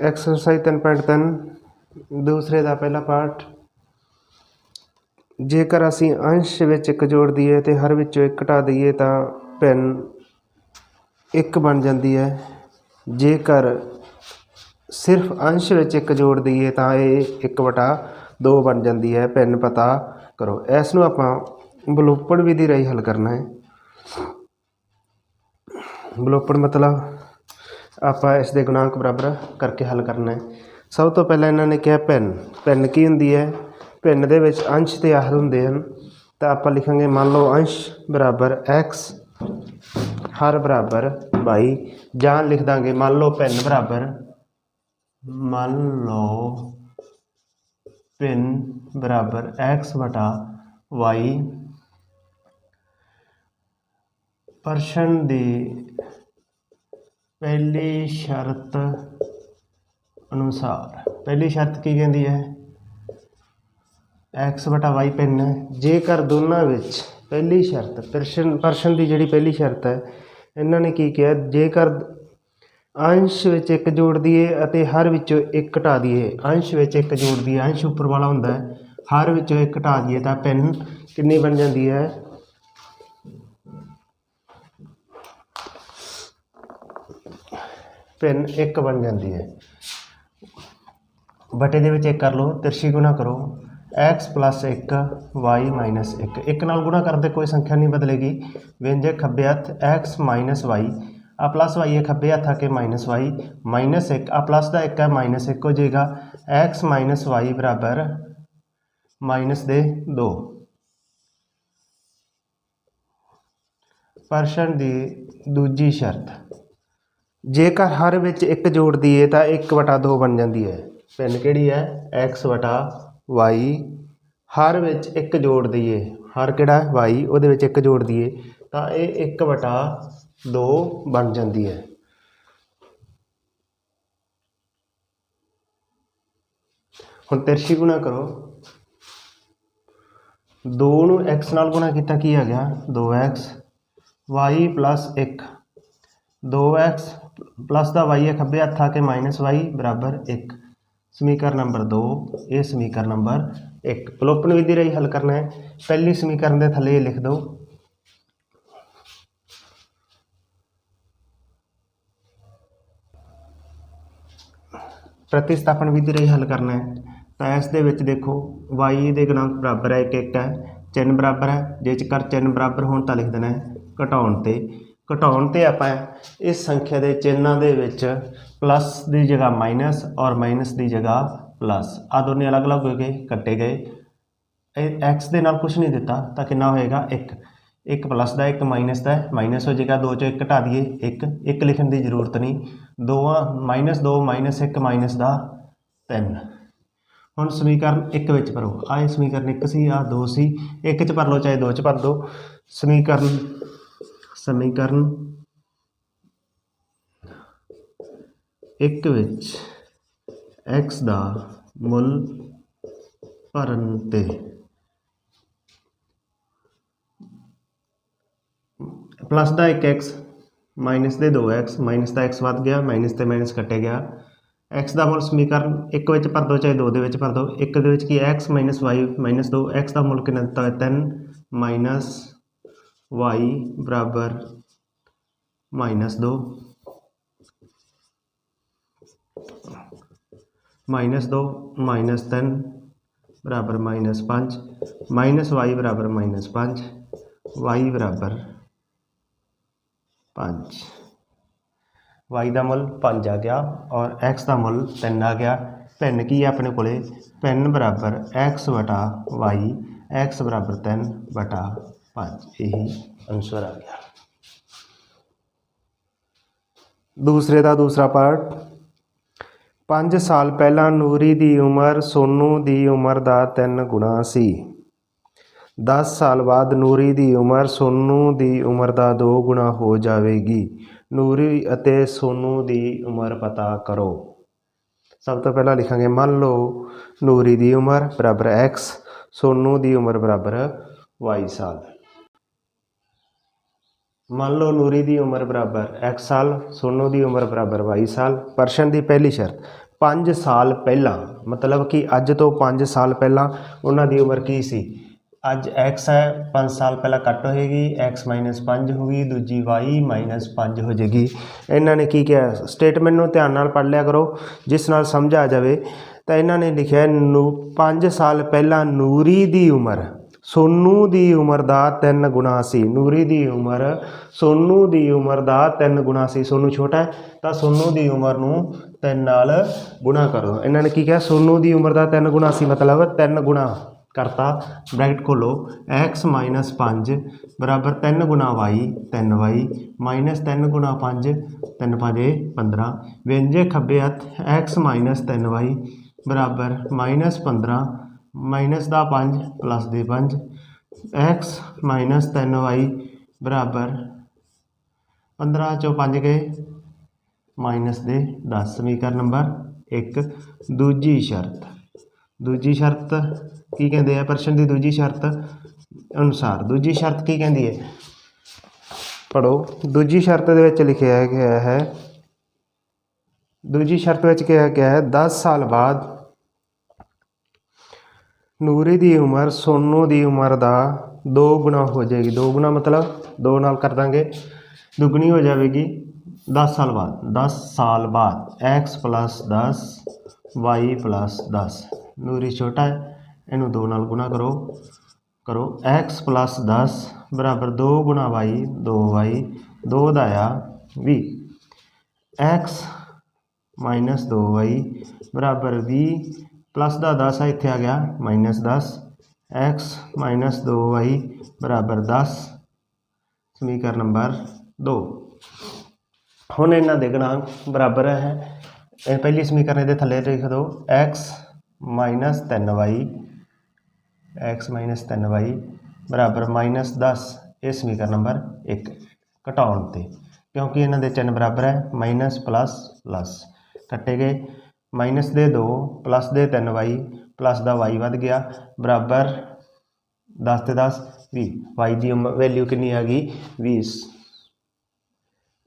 Exercise 3.3 ਦੂਸਰੇ ਦਾ ਪਹਿਲਾ part ਜੇਕਰ ਅਸੀਂ ਅੰਸ਼ ਵਿੱਚ ਇੱਕ ਜੋੜ ਦਈਏ ਤੇ ਹਰ ਵਿੱਚੋਂ ਇੱਕ ਘਟਾ ਦਈਏ ਤਾਂ ਭਿੰਨ ਇੱਕ ਬਣ ਜਾਂਦੀ ਹੈ। ਜੇਕਰ ਸਿਰਫ ਅੰਸ਼ ਵਿੱਚ ਇੱਕ ਜੋੜ ਦਈਏ ਤਾਂ ਇਹ 1 ਵਟਾ 2 ਬਣ ਜਾਂਦੀ ਹੈ। ਭਿੰਨ ਪਤਾ ਕਰੋ। ਇਸ ਨੂੰ ਆਪਾਂ ਬਲੋਪੜ ਵਿਧੀ ਰਾਹੀਂ ਹੱਲ ਕਰਨਾ ਹੈ। ਬਲੋਪੜ ਮਤਲਬ ਆਪਾਂ ਇਸ ਦੇ ਗੁਣਾਂਕ ਬਰਾਬਰ ਕਰਕੇ ਹੱਲ ਕਰਨਾ ਹੈ। ਸਭ ਤੋਂ ਪਹਿਲਾਂ ਇਹਨਾਂ ਨੇ ਕਿਹਾ ਭਿੰਨ। ਭਿੰਨ ਕੀ ਹੁੰਦੀ ਹੈ? ਭਿੰਨ ਦੇ ਵਿੱਚ ਅੰਸ਼ ਤੇ ਆਹਰ ਹੁੰਦੇ ਹਨ। ਤਾਂ ਆਪਾਂ ਲਿਖਾਂਗੇ, ਮੰਨ ਲਓ ਅੰਸ਼ ਬਰਾਬਰ x, ਹਰ ਬਰਾਬਰ 22 ਜਾਂ ਲਿਖ ਦਾਂਗੇ, ਮੰਨ ਲਓ ਪੈਨ ਬਰਾਬਰ, ਮੰਨ ਲਓ ਭਿੰਨ ਬਰਾਬਰ x ਵਟਾ y ਪਰਸ਼ਨ ਦੀ ਪਹਿਲੀ ਸ਼ਰਤ ਅਨੁਸਾਰ। ਪਹਿਲੀ ਸ਼ਰਤ ਕੀ ਕਹਿੰਦੀ ਹੈ? X ਵਟਾ y ਭਿੰਨ ਹੈ। ਜੇਕਰ ਦੋਨਾਂ ਵਿੱਚ ਪਹਿਲੀ ਸ਼ਰਤ ਪ੍ਰਸ਼ਨ ਪਰਸ਼ਨ ਦੀ ਜਿਹੜੀ ਪਹਿਲੀ ਸ਼ਰਤ ਹੈ, ਇਹਨਾਂ ਨੇ ਕੀ ਕਿਹਾ? ਜੇਕਰ ਅੰਸ਼ ਵਿੱਚ ਇੱਕ ਜੋੜ ਦਈਏ ਅਤੇ ਹਰ ਵਿੱਚੋਂ ਇੱਕ ਘਟਾ ਦਈਏ, ਅੰਸ਼ ਵਿੱਚ ਇੱਕ ਜੋੜ ਦਈਏ ਅੰਸ਼ ਉੱਪਰ ਵਾਲਾ ਹੁੰਦਾ ਹੈ, ਹਰ ਵਿੱਚੋਂ ਇੱਕ ਘਟਾ ਦਈਏ ਤਾਂ ਭਿੰਨ ਕਿੰਨੀ ਬਣ ਜਾਂਦੀ ਹੈ? ਭਿੰਨ ਇੱਕ ਬਣ ਜਾਂਦੀ ਹੈ। ਬਟੇ ਦੇ ਵਿੱਚ ਇੱਕ ਕਰ ਲਓ, ਤਿਰਛੀ ਗੁਣਾ ਕਰੋ। X 1 y 1 ਇੱਕ। ਨਾਲ ਗੁਣਾ ਕਰਦੇ ਕੋਈ ਸੰਖਿਆ ਨਹੀਂ ਬਦਲੇਗੀ। ਵਿਅੰਜਕ ਖੱਬੇ ਹੱਥ x y ਆ ਪਲੱਸ y ਹੈ ਖੱਬੇ ਹੱਥ ਆ ਕੇ ਮਾਈਨਸ y ਮਾਈਨਸ 1 ਆ ਪਲੱਸ ਦਾ 1 ਹੈ ਮਾਈਨਸ 1 ਹੋ ਜਾਏਗਾ। X y ਬਰਾਬਰ ਮਾਈਨਸ ਦੇ 2 ਪ੍ਰਸ਼ਨ ਦੀ ਦੂਜੀ ਸ਼ਰਤ। ਜੇਕਰ ਹਰ ਵਿੱਚ ਇੱਕ ਜੋੜ ਦਈਏ ਤਾਂ 1 ਵਟਾ 2 ਬਣ ਜਾਂਦੀ ਹੈ ਭਿੰਨ ਕਿਹੜੀ ਹੈ x ਵਟਾ y ਹਰ ਵਿੱਚ ਇੱਕ ਜੋੜ ਦਈਏ ਹਰ ਕਿਹੜਾ? ਹੈ y ਉਹਦੇ ਵਿੱਚ ਇੱਕ ਜੋੜ ਦਈਏ ਤਾਂ ਇਹ 1 ਵਟਾ 2 ਬਣ ਜਾਂਦੀ ਹੈ ਹੁਣ ਤਿਰਛੀ ਗੁਣਾ ਕਰੋ। 2 ਨੂੰ x ਨਾਲ ਗੁਣਾ ਕੀਤਾ ਕੀ ਆ ਗਿਆ? 2x y 1 2x ਪਲੱਸ ਦਾ y ਹੈ ਖੱਬੇ ਹੱਥ ਆ ਕੇ ਮਾਈਨਸ y, ਬਰਾਬਰ 1 ਸਮੀਕਰਨ ਨੰਬਰ 2 ਇਹ ਸਮੀਕਰਨ ਨੰਬਰ 1 ਪਲੋਪਨ ਵਿਧੀ ਰਾਹੀਂ, ਹੱਲ ਕਰਨਾ ਹੈ। ਪਹਿਲੀ ਸਮੀਕਰਨ ਦੇ ਥੱਲੇ ਇਹ ਲਿਖ ਦਿਓ। ਪ੍ਰਤੀਸਥਾਪਨ ਵਿਧੀ ਰਾਹੀਂ, ਹੱਲ ਕਰਨਾ ਹੈ। ਤਾਂ ਇਸ ਦੇ ਵਿੱਚ ਦੇਖੋ, y ਦੇ ਗੁਣਾਂਕ ਬਰਾਬਰ ਹੈ 1 1 ਹੈ। ਚਿੰਨ ਬਰਾਬਰ ਹੈ। ਜੇ ਚ ਕਰ ਚਿੰਨ ਬਰਾਬਰ ਹੋਣ ਤਾਂ ਲਿਖ ਦੇਣਾ ਹੈ, ਘਟਾਉਣ ਤੇ। ਘਟਾਉਣ ਤੇ ਆਪਾਂ ਇਸ ਸੰਖਿਆ ਦੇ ਚਿੰਨ੍ਹਾਂ ਦੇ ਵਿੱਚ ਪਲੱਸ ਦੀ ਜਗ੍ਹਾ ਮਾਈਨਸ ਔਰ ਮਾਈਨਸ ਦੀ ਜਗ੍ਹਾ ਪਲੱਸ ਆ ਦੋਨੇ ਅਲੱਗ-ਅਲੱਗ ਹੋ ਗਏ, ਕੱਟੇ ਗਏ। ਇਹ x ਦੇ ਨਾਲ ਕੁਝ ਨਹੀਂ ਦਿੱਤਾ, ਤਾਂ ਕਿੰਨਾ ਹੋਏਗਾ 1 1 ਪਲੱਸ ਦਾ 1 ਮਾਈਨਸ ਦਾ। ਮਾਈਨਸ ਹੋ ਜਾਏਗਾ 2 ਚੋਂ 1 ਘਟਾ ਦਈਏ 1 1 ਲਿਖਣ ਦੀ ਜ਼ਰੂਰਤ ਨਹੀਂ। 2 ਮਾਈਨਸ 2 ਮਾਈਨਸ 1 ਮਾਈਨਸ ਦਾ 3 ਹੁਣ ਸਮੀਕਰਨ 1 ਵਿੱਚ ਭਰੋ। ਆਹ ਇਹ ਸਮੀਕਰਨ 1 ਸੀ, ਆਹ 2 ਸੀ। 1 ਚ ਭਰ ਲਓ, ਚਾਹੇ 2 ਚ ਭਰ ਦਿਓ ਸਮੀਕਰਨ ਸਮੀਕਰਨ 1 ਵਿੱਚ x ਦਾ ਮੁੱਲ ਭਰਨ ਤੇ ਪਲੱਸ ਦਾ 1x ਮਾਈਨਸ ਦੇ 2x ਮਾਈਨਸ ਦਾ x ਵੱਧ ਗਿਆ ਮਾਈਨਸ ਤੇ ਮਾਈਨਸ ਕੱਟੇ ਗਿਆ x ਦਾ ਮੁੱਲ ਸਮੀਕਰਨ 1 ਵਿੱਚ ਭਰ ਦਿਓ ਚਾਹੇ 2 ਦੇ ਵਿੱਚ ਭਰ ਦਿਓ 1 ਦੇ ਵਿੱਚ ਕੀ ਹੈ x y 2 x ਦਾ ਮੁੱਲ ਕਿੰਨਾ ਦਿੱਤਾ ਹੈ 3 ਮਾਈਨਸ y ਬਰਾਬਰ ਮਾਈਨਸ 2 ਮਾਈਨਸ 2 ਮਾਈਨਸ 3 ਬਰਾਬਰ ਮਾਈਨਸ 5 ਮਾਈਨਸ y ਬਰਾਬਰ ਮਾਈਨਸ 5 y ਬਰਾਬਰ 5 y ਦਾ ਮੁੱਲ 5 ਆ ਗਿਆ ਔਰ x ਦਾ ਮੁੱਲ 3 ਆ ਗਿਆ ਭਿੰਨ ਕੀ ਹੈ ਆਪਣੇ ਕੋਲੇ ਭਿੰਨ ਬਰਾਬਰ x ਵਟਾ y, x ਬਰਾਬਰ 3 ਵਟਾ 5 ਇਹੀ ਆਨਸਰ ਆ ਗਿਆ। ਦੂਸਰੇ ਦਾ ਦੂਸਰਾ ਪਾਰਟ 5 ਸਾਲ ਪਹਿਲਾਂ ਨੂਰੀ ਦੀ ਉਮਰ ਸੋਨੂ ਦੀ ਉਮਰ ਦਾ 3 ਗੁਣਾ ਸੀ। 10 ਸਾਲ ਬਾਅਦ ਨੂਰੀ ਦੀ ਉਮਰ ਸੋਨੂ ਦੀ ਉਮਰ ਦਾ 2 ਗੁਣਾ ਹੋ ਜਾਵੇਗੀ। ਨੂਰੀ ਅਤੇ ਸੋਨੂ ਦੀ ਉਮਰ ਪਤਾ ਕਰੋ। ਸਭ ਤੋਂ ਪਹਿਲਾਂ ਲਿਖਾਂਗੇ, ਮੰਨ ਲਓ ਨੂਰੀ ਦੀ ਉਮਰ ਬਰਾਬਰ x, ਸੋਨੂ ਦੀ ਉਮਰ ਬਰਾਬਰ y ਸਾਲ। ਮੰਨ ਲਓ ਨੂਰੀ ਦੀ ਉਮਰ ਬਰਾਬਰ x ਸਾਲ, ਸੋਨੂ ਦੀ ਉਮਰ ਬਰਾਬਰ y ਸਾਲ, ਪਰਸ਼ਨ ਦੀ ਪਹਿਲੀ ਸ਼ਰਤ 5 ਸਾਲ ਪਹਿਲਾਂ, ਮਤਲਬ ਕਿ ਅੱਜ ਤੋਂ 5 ਸਾਲ ਪਹਿਲਾਂ ਉਹਨਾਂ ਦੀ ਉਮਰ ਕੀ ਸੀ? ਅੱਜ x ਹੈ 5 ਸਾਲ ਪਹਿਲਾਂ ਕੱਟ ਹੋਏਗੀ, x 5 ਹੋਗੀ ਦੂਜੀ y 5 ਹੋ ਜਾਏਗੀ। ਇਹਨਾਂ ਨੇ ਕੀ ਕਿਹਾ? ਸਟੇਟਮੈਂਟ ਨੂੰ ਧਿਆਨ ਨਾਲ ਪੜ੍ਹ ਲਿਆ ਕਰੋ, ਜਿਸ ਨਾਲ ਸਮਝ ਆ ਜਾਵੇ। ਤਾਂ ਇਹਨਾਂ ਨੇ ਲਿਖਿਆ ਨੂੰ 5 ਸਾਲ ਪਹਿਲਾਂ ਨੂਰੀ ਦੀ ਉਮਰ ਸੋਨੂ ਦੀ ਉਮਰ ਦਾ 3 ਗੁਣਾ ਸੀ, ਨੂਰੀ ਦੀ ਉਮਰ ਸੋਨੂ ਦੀ ਉਮਰ ਦਾ 3 ਗੁਣਾ ਸੀ। ਸੋਨੂ ਛੋਟਾ ਹੈ, ਤਾਂ ਸੋਨੂ ਦੀ ਉਮਰ ਨੂੰ 3 ਨਾਲ ਗੁਣਾ ਕਰੋ। ਇਹਨਾਂ ਨੇ ਕੀ ਕਿਹਾ? ਸੋਨੂ ਦੀ ਉਮਰ ਦਾ 3 ਗੁਣਾ ਸੀ, ਮਤਲਬ 3 ਗੁਣਾ ਕਰਤਾ। ਬ੍ਰੈਕਟ ਖੋਲੋ। x 5 ਬਰਾਬਰ 3 ਗੁਣਾ y 3y ਮਾਈਨਸ 3 ਗੁਣਾ 5 3 5 15 ਵਿਅੰਜਕ ਖੱਬੇ ਹੱਥ x 3y ਬਰਾਬਰ ਮਾਈਨਸ 15 ਮਾਈਨਸ ਦਾ 5 ਪਲੱਸ ਦੇ 5 x ਮਾਈਨਸ 3y ਬਰਾਬਰ 15 ਚੋਂ 5 ਗਏ। ਮਾਈਨਸ ਦੇ 10 ਸਮੀਕਰਨ ਨੰਬਰ 1 ਦੂਜੀ ਸ਼ਰਤ। ਦੂਜੀ ਸ਼ਰਤ ਕੀ ਕਹਿੰਦੇ ਆ? ਪ੍ਰਸ਼ਨ ਦੀ ਦੂਜੀ ਸ਼ਰਤ ਅਨੁਸਾਰ। ਦੂਜੀ ਸ਼ਰਤ ਕੀ ਕਹਿੰਦੀ ਹੈ? ਪੜੋ ਦੂਜੀ ਸ਼ਰਤ ਦੇ ਵਿੱਚ ਲਿਖਿਆ ਗਿਆ ਹੈ। ਦੂਜੀ ਸ਼ਰਤ ਵਿੱਚ ਕਿਹਾ ਗਿਆ ਹੈ 10 ਸਾਲ ਬਾਅਦ ਨੂਰੀ ਦੀ ਉਮਰ, ਸੋਨੂ ਦੀ ਉਮਰ ਦਾ 2 ਗੁਣਾ ਹੋ ਜਾਏਗੀ। 2 ਗੁਣਾ ਮਤਲਬ 2 ਨਾਲ ਕਰ ਦਾਂਗੇ। ਦੁੱਗਣੀ ਹੋ ਜਾਵੇਗੀ 10 ਸਾਲ ਬਾਅਦ। 10 ਸਾਲ ਬਾਅਦ x 10 y 10 ਨੂਰੀ ਛੋਟਾ ਹੈ, ਇਹਨੂੰ 2 ਨਾਲ ਗੁਣਾ ਕਰੋ। ਕਰੋ x 10 ਬਰਾਬਰ 2 ਗੁਣਾ y 2y 2 ਦਾ ਆ 20 x ਮਾਈਨਸ 2y ਬਰਾਬਰ 20 ਪਲੱਸ ਦਾ 10 ਆ, ਇੱਥੇ ਆ ਗਿਆ ਮਾਈਨਸ 10 x ਮਾਈਨਸ 2y ਬਰਾਬਰ 10 ਸਮੀਕਰਨ ਨੰਬਰ 2 ਹੁਣ ਇਹਨਾਂ ਦੇ ਗੁਣਾਂਕ ਬਰਾਬਰ ਹੈ। ਇਹ ਪਹਿਲੀ ਸਮੀਕਰਨ ਦੇ ਥੱਲੇ ਲਿਖ ਦਿਓ x minus 3y x minus 3y ਬਰਾਬਰ ਮਾਈਨਸ 10 ਇਹ ਸਮੀਕਰਨ ਨੰਬਰ 1 ਘਟਾਉਣ ਤੇ। ਕਿਉਂਕਿ ਇਹਨਾਂ ਦੇ ਚਿੰਨ੍ਹ ਬਰਾਬਰ ਹੈ ਮਾਈਨਸ ਪਲੱਸ ਪਲੱਸ ਕੱਟੇ ਗਏ। ਮਾਈਨਸ ਦੇ 2 ਪਲੱਸ ਦੇ 3y ਪਲੱਸ ਦਾ y ਵੱਧ ਗਿਆ, ਬਰਾਬਰ 10 ਤੇ 10 20 y ਦੀ ਵੈਲਿਊ ਕਿੰਨੀ ਆ ਗਈ? 20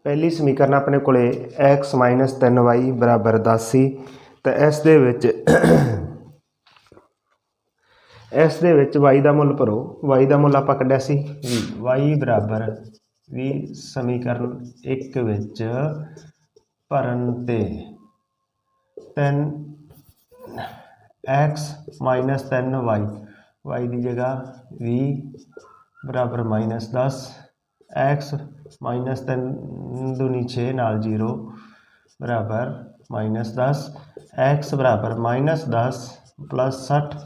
ਪਹਿਲੀ ਸਮੀਕਰਨ ਆਪਣੇ ਕੋਲੇ x 3y ਬਰਾਬਰ 10 ਸੀ, ਤਾਂ ਇਸ ਦੇ ਵਿੱਚ ਇਸ ਦੇ ਵਿੱਚ y ਦਾ ਮੁੱਲ ਭਰੋ। y ਦਾ ਮੁੱਲ ਆਪਾਂ ਕੱਢਿਆ ਸੀ 20 y ਬਰਾਬਰ 20 ਸਮੀਕਰਨ 1 ਵਿੱਚ ਭਰਨ ਤੇ 3 x 3y y. ਦੀ ਜਗ੍ਹਾ 20 ਬਰਾਬਰ ਮਾਈਨਸ 10 x ਮਾਈਨਸ 3 ਦੂਣੀ 6 ਨਾਲ 0 ਬਰਾਬਰ ਮਾਈਨਸ 10 x ਬਰਾਬਰ ਮਾਈਨਸ 10 ਪਲੱਸ 60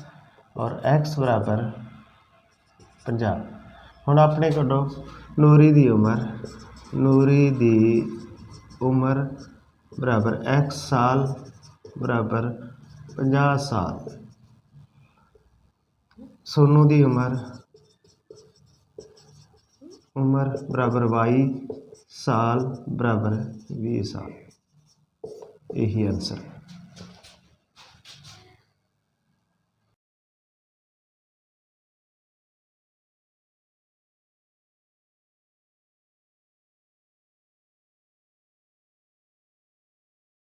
ਔਰ x ਬਰਾਬਰ 50 ਹੁਣ ਆਪਣੇ ਕੱਢੋ ਨੂਰੀ ਦੀ ਉਮਰ ਨੂਰੀ ਦੀ ਉਮਰ ਬਰਾਬਰ x ਸਾਲ ਬਰਾਬਰ 50 ਸਾਲ। ਸੋਨੂ ਦੀ ਉਮਰ ਉਮਰ ਬਰਾਬਰ 22 ਸਾਲ ਬਰਾਬਰ 20 ਸਾਲ। ਇਹੀ ਆਨਸਰ